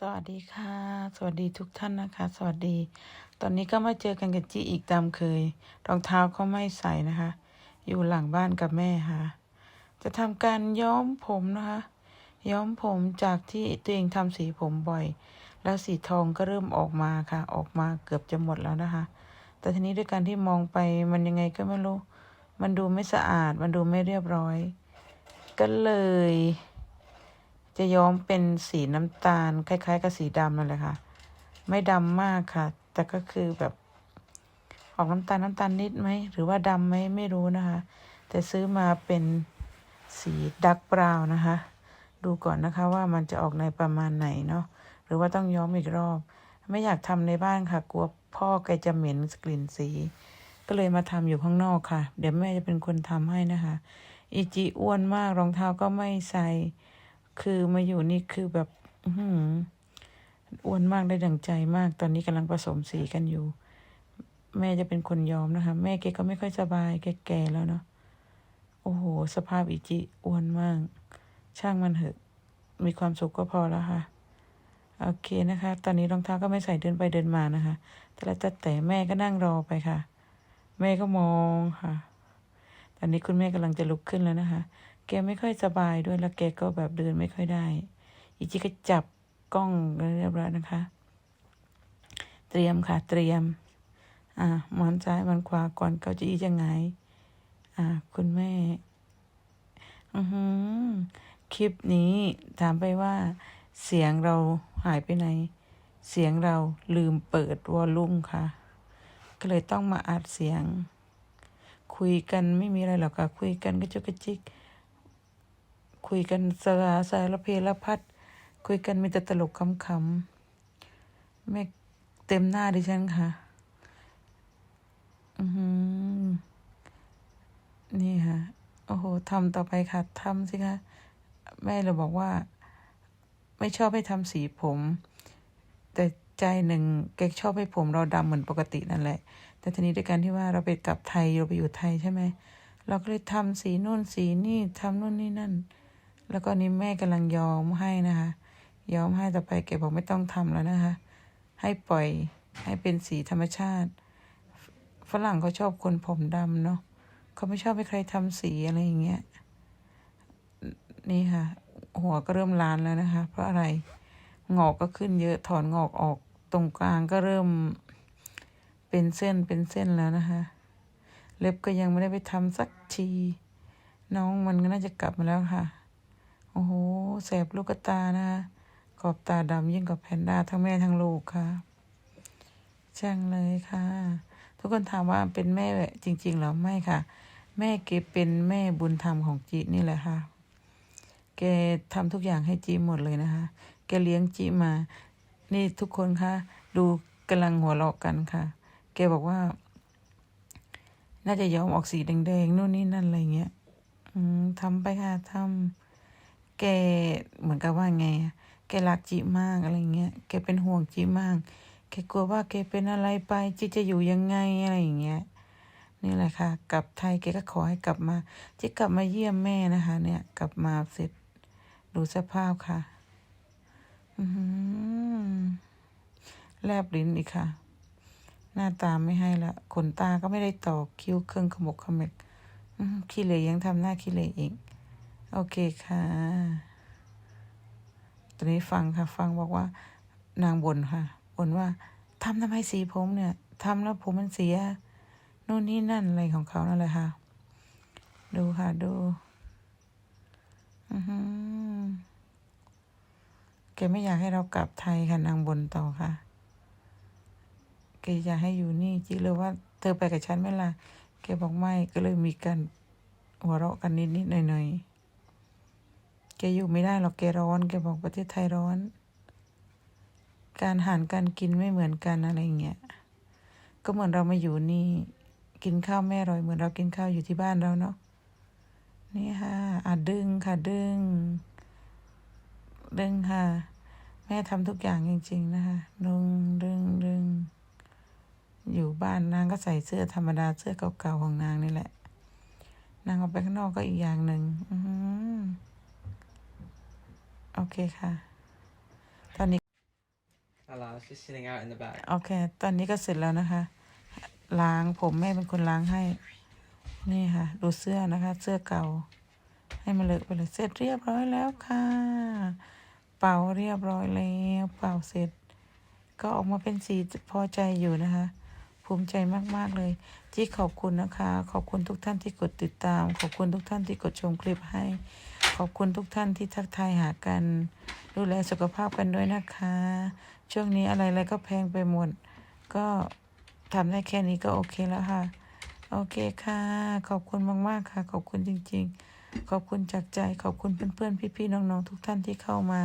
สวัสดีค่ะ สวัสดีทุกท่านนะคะ สวัสดี ตอนนี้ก็มาเจอกันกับจี้อีกตามเคย รองเท้าก็ไม่ใส่นะคะ อยู่หลังบ้านกับแม่ค่ะ จะทำการย้อมผมนะคะ ย้อมผมจากที่ตัวเองทำสีผมบ่อย แล้วสีทองก็เริ่มออกมาค่ะ ออกมาเกือบจะหมดแล้วนะคะ แต่ทีนี้ด้วยการที่มองไปมันยังไงก็ไม่รู้ มันดูไม่สะอาด มันดูไม่เรียบร้อย ก็เลย จะย้อมเป็นสีน้ำตาล คล้าย ๆ กับสีดำนั่นแหละค่ะ ไม่ดำมากค่ะ แต่ก็คือแบบ ออกน้ำตาลน้ำตาลนิดไหม หรือว่าดำไหมไม่รู้นะคะ แต่ซื้อมาเป็นสีดักบราวน์นะคะ ดูก่อนนะคะว่ามันจะออกในประมาณไหนเนาะ หรือว่าต้องย้อมอีกรอบ ไม่อยากทำในบ้านค่ะ กลัวพ่อแกจะเหม็นกลิ่นสี ก็เลยมาทำอยู่ข้างนอกค่ะ เดี๋ยวแม่จะเป็นคนทำให้นะคะ อีจีอ้วนมากรองเท้าก็ไม่ใส่ คือมาอยู่นี่คือแบบอื้ออ้วนมากได้ดังใจมาก ตอนนี้กำลังผสมสีกันอยู่ แม่จะเป็นคนยอมนะคะ แม่แกก็ไม่ค่อยสบายแกแก่แล้วเนาะโอ้โห สภาพอิจิอ้วนมาก ช่างมันเถอะ มีความสุขก็พอแล้วค่ะ โอเคนะคะ ตอนนี้รองเท้าก็ไม่ใส่เดินไปเดินมานะคะ แต่ละแต่แต่แม่ก็นั่งรอไปค่ะ แม่ก็มองค่ะ ตอนนี้คุณแม่กำลังจะลุกขึ้นแล้วนะคะ แกไม่ค่อยสบายด้วยแล้วแกก็แบบเดินไม่ค่อยได้อีจิก็จับกล้องเรียบร้อยนะคะ เตรียมค่ะเตรียม อ่าหมอนซ้ายหมอนขวาก่อนเขาจะอีจะไงอ่า คุณแม่ อือหือคลิปนี้ถามไปว่า เสียงเราหายไปไหน เสียงเราลืมเปิดวอลลุ่มค่ะ ก็เลยต้องมาอัดเสียง คุยกันไม่มีอะไรหรอกค่ะ คุยกันก็จุกจิก คุยกันสารสารเพลพัดคุยกันมีแต่ตลกขำๆไม่เต็มหน้าดิฉันค่ะ อือหือนี่ค่ะ โอ้โหทำต่อไปค่ะทำสิคะแม่เราบอกว่า ไม่ชอบให้ทำสีผม แต่ใจหนึ่งแกชอบให้ผมเราดำเหมือนปกตินั่นแหละ แต่ทีนี้ด้วยการที่ว่าเราไปกลับไทยเราไปอยู่ไทยใช่ไหมเราก็เลยทำสีนู่นสีนี่ทำนู่นนี่นั่น แล้วก็นี่แม่กำลังยอมให้นะคะยอมให้ต่อไปแกบอกไม่ต้องทำแล้วนะคะ ให้ปล่อยให้เป็นสีธรรมชาติ ฝรั่งเขาชอบคนผมดำเนาะเขาไม่ชอบให้ใครทำสีอะไรอย่างเงี้ยนี่ค่ะ หัวก็เริ่มล้านแล้วนะคะ เพราะอะไรงอกก็ขึ้นเยอะถอนงอกออกตรงกลางก็เริ่มเป็นเส้นเป็นเส้นแล้วนะคะ เล็บก็ยังไม่ได้ไปทำสักที น้องมันก็น่าจะกลับมาแล้วค่ะ โอ้โหแสบลูกตานะคะขอบตาดำยิ่งกว่าแพนด้าทั้งแม่ทั้งลูกค่ะช่างเลยค่ะ ทุกคนถามว่าเป็นแม่จริงๆหรอไม่ค่ะ แม่เกเป็นแม่บุญธรรมของจีนี่แหละค่ะแกทำทุกอย่างให้จีหมดเลยนะคะ แกเลี้ยงจีมา นี่ทุกคนคะดูกำลังหัวเราะกันค่ะ แกบอกว่า น่าจะยอมออกสีแดงๆนู่นนี่นั่นอะไรเงี้ย อืมทำไปค่ะทำ แกเหมือนกับว่าไงอะแกรักจีมากอะไรเงี้ย แกเป็นห่วงจีมาก แกกลัวว่าแกเป็นอะไรไปจีจะอยู่ยังไงอะไรอย่างเงี้ย นี่แหละค่ะ กลับไทยแกก็ขอให้กลับมาจีกลับมาเยี่ยมแม่นะคะ เนี่ย กลับมาเสร็จดูสภาพค่ะ อือหือแลบลิ้นอีกค่ะ หน้าตาไม่ให้ละขนตาก็ไม่ได้ต่อคิ้วเครื่องขมกขมิบขี้เหร่ยังทำหน้าขี้เหร่อีก โอเคค่ะ ตอนนี้ฟังค่ะ ฟังบอกว่า นางบ่นค่ะบ่นว่าทำทำไมสีผมเนี่ยทำแล้วผมมันเสียนู่นนี่นั่นอะไรของเขานั่นแหละค่ะ ดูค่ะ ดูอือหือแกไม่อยากให้เรากลับไทยค่ะนางบ่นต่อค่ะแกอยากให้อยู่นี่จิเลยว่า เธอไปกับฉันไหมล่ะแกบอกไม่ก็เลยมีการหัวเราะกันนิดนิดหน่อยหน่อย แกอยู่ไม่ได้หรอกแกร้อนแกบอกประเทศไทยร้อน การหารการกินไม่เหมือนกันอะไรเงี้ยก็เหมือนเรามาอยู่นี่กินข้าวแม่อร่อยเหมือนเรากินข้าวอยู่ที่บ้านเราเนาะนี่ค่ะอะดึงค่ะดึง ดึงค่ะ แม่ทำทุกอย่างจริง ๆ นะคะดึงดึงดึงอยู่บ้านนางก็ใส่เสื้อธรรมดาเสื้อเก่าๆของนางนี่แหละ นางออกไปข้างนอกก็อีกอย่างหนึ่งอื โอเคค่ะ ตอนนี้ Hello, I was just sitting out in the back. โอเค ตอนนี้ก็เสร็จแล้วนะคะ ล้างผมแม่เป็นคนล้างให้ นี่ค่ะ ดูเสื้อนะคะ เสื้อเก่า ให้มันเลอะไปเลย เสร็จเรียบร้อยแล้วค่ะ เป่าเรียบร้อยแล้ว เป่าเสร็จ ก็ออกมาเป็นสีพอใจอยู่นะคะ ภูมิใจมากๆเลย ที่ขอบคุณนะคะ ขอบคุณทุกท่านที่กดติดตาม ขอบคุณทุกท่านที่กดชมคลิปให้ ขอบคุณทุกท่านที่ทักทายหากัน ดูแลสุขภาพกันด้วยนะคะ ช่วงนี้อะไรอะไรก็แพงไปหมด ก็ทำได้แค่นี้ก็โอเคแล้วค่ะ โอเคค่ะ ขอบคุณมากๆค่ะ ขอบคุณจริง ๆ ขอบคุณจากใจ ขอบคุณเพื่อนๆ พี่ๆ น้องๆ ทุกท่านที่เข้ามา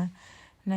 ใน